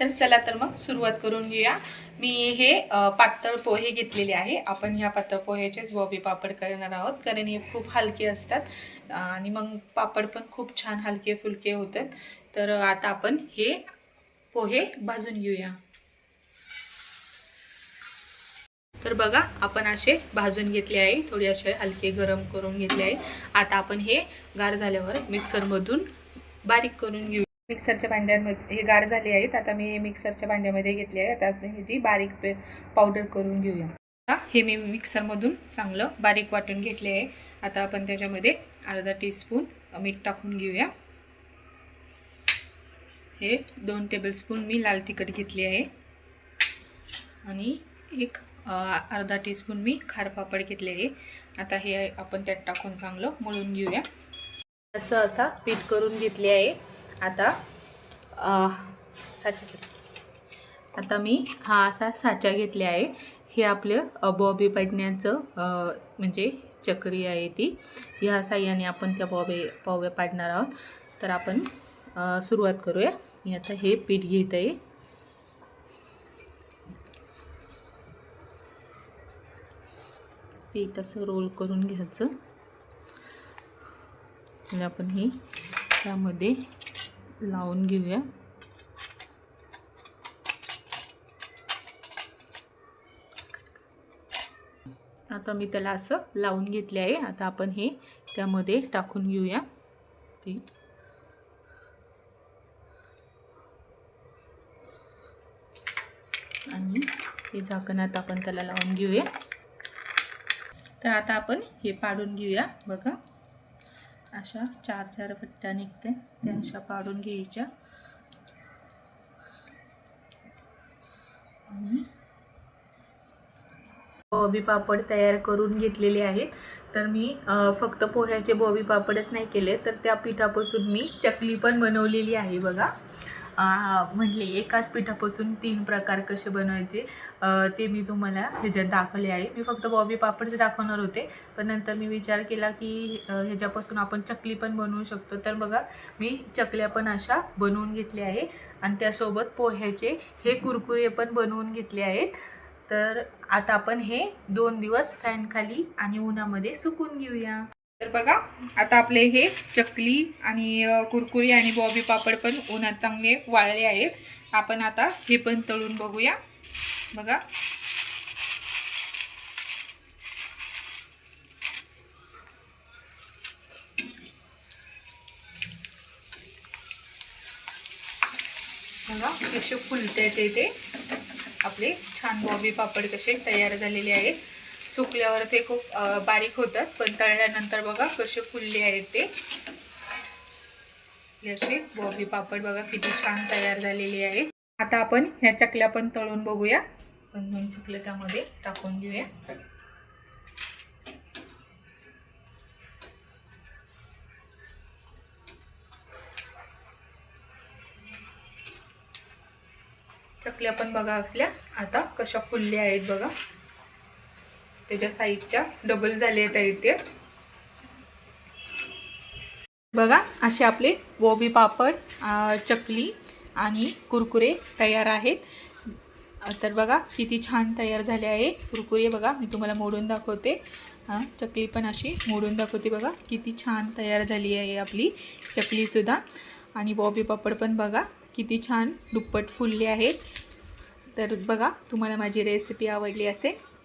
तर चला तर मग सुरुवात करून घेऊया. मी हे पातळ पोहे घेतलेले आहे. आपण ह्या पातळ पोह्याचेच बॉबी पापड करणार आहोत. कारण हे खूप हलके असतात. आणि मग पापड पण खूप छान हलके फुलके होतात. तर आता आपण हे पोहे भाजून घेऊया. तर बघा आपण असे भाजून घेतले आहे. थोडे असे हलके गरम करून घेतले आहे. आता आपण हे गार झाल्यावर मिक्सरमधून बारीक करून घेऊ. मिक्सरच्या भांड्यांमध्ये हे गार झाले आहेत आता मी हे मिक्सरच्या भांड्यामध्ये घेतले आहे आता ह्याची बारीक पे पावडर करून घेऊया. हे मी मिक्सरमधून चांगलं बारीक वाटून घेतले आहे. आता आपण त्याच्यामध्ये अर्धा टीस्पून मीठ टाकून घेऊया. हे दोन टेबलस्पून मी लाल तिखट घेतली आहे. आणि एक अर्धा टीस्पून मी खार पापड घेतले आहे. आता हे आपण त्यात टाकून चांगलं मळून घेऊया. असं असा पीठ करून घेतले आहे. आता साचा आता मी हा असा साचा घेतले आहे. हे आपलं बॉबी पाडण्याचं म्हणजे चक्री आहे ती. ह्या साह्याने आपण त्या बॉबे पाव्या पाडणार आहोत. तर आपण सुरुवात करूया. मी आता हे पीठ घेत आहे. पीठ असं रोल करून घ्यायचं. आणि आपण हे त्यामध्ये लावून घेऊया. आता मी त्याला असं लावून घेतले आहे. आता आपण हे त्यामध्ये टाकून घेऊया. पीठ. आणि हे झाकणात आपण त्याला लावून घेऊया. तर आता आपण हे पाडून घेऊया. बघा. अशा चार चार पट्ट्या निघते. त्या अशा पाडून घ्यायच्या. आणि बॉबी पापड तयार करून घेतलेले आहेत. तर मी फक्त पोह्याचे बॉबी पापडच नाही केले तर त्या पिठापासून मी चकली पण बनवलेली आहे बघा. म्हटले एकाच पिठापासून तीन प्रकार कसे बनवायचे? ते मी तुम्हाला ह्याच्यात दाखवले आहे. मी फक्त बॉबी पापडच दाखवणार होते. पण नंतर मी विचार केला की ह्याच्यापासून आपण चकली पण बनवू शकतो. तर बघा मी चकल्या पण अशा बनवून घेतल्या आहे. आणि त्यासोबत पोह्याचे हे कुरकुरे पण बनवून घेतले आहेत. तर आता आपण हे दोन दिवस फॅनखाली आणि उन्हामध्ये सुकून घेऊया. तर बघा आता आपले हे चकली आणि कुरकुरी आणि बॉबी पापड पण उन्हात चांगले वाळले आहेत. आपण आता हे पण तळून बघूया. बघा. बघा कसे फुलते ते ते आपले छान बॉबी पापड कसे तयार झालेले आहेत. सुकल्यावर ते खूप बारीक होतात पण तळल्यानंतर बघा कसे फुलले आहेत ते. असे बॉबी पापड बघा किती छान तयार झालेले आहेत. आता आपण ह्या चकल्या पण तळून बघूया. पण दोन चकल्या त्यामध्ये टाकून घेऊया. चकल्या पण बघा आपल्या. आता कशा फुलल्या आहेत बघा. त्याच्या साईजच्या डबल झाले आहेत इथे बघा असे आपले गोबी पापड चकली आणि कुरकुरे तयार आहेत. तर बघा किती छान तयार झाले आहे. कुरकुरे बघा मी तुम्हाला मोडून दाखवते. चकली पण अशी मोडून दाखवते बघा. किती छान तयार झाली आहे आपली चकलीसुद्धा आणि बॉबी पापड पण बघा किती छान दुप्पट फुलले आहेत. तर बघा तुम्हाला माझी रेसिपी आवडली असेल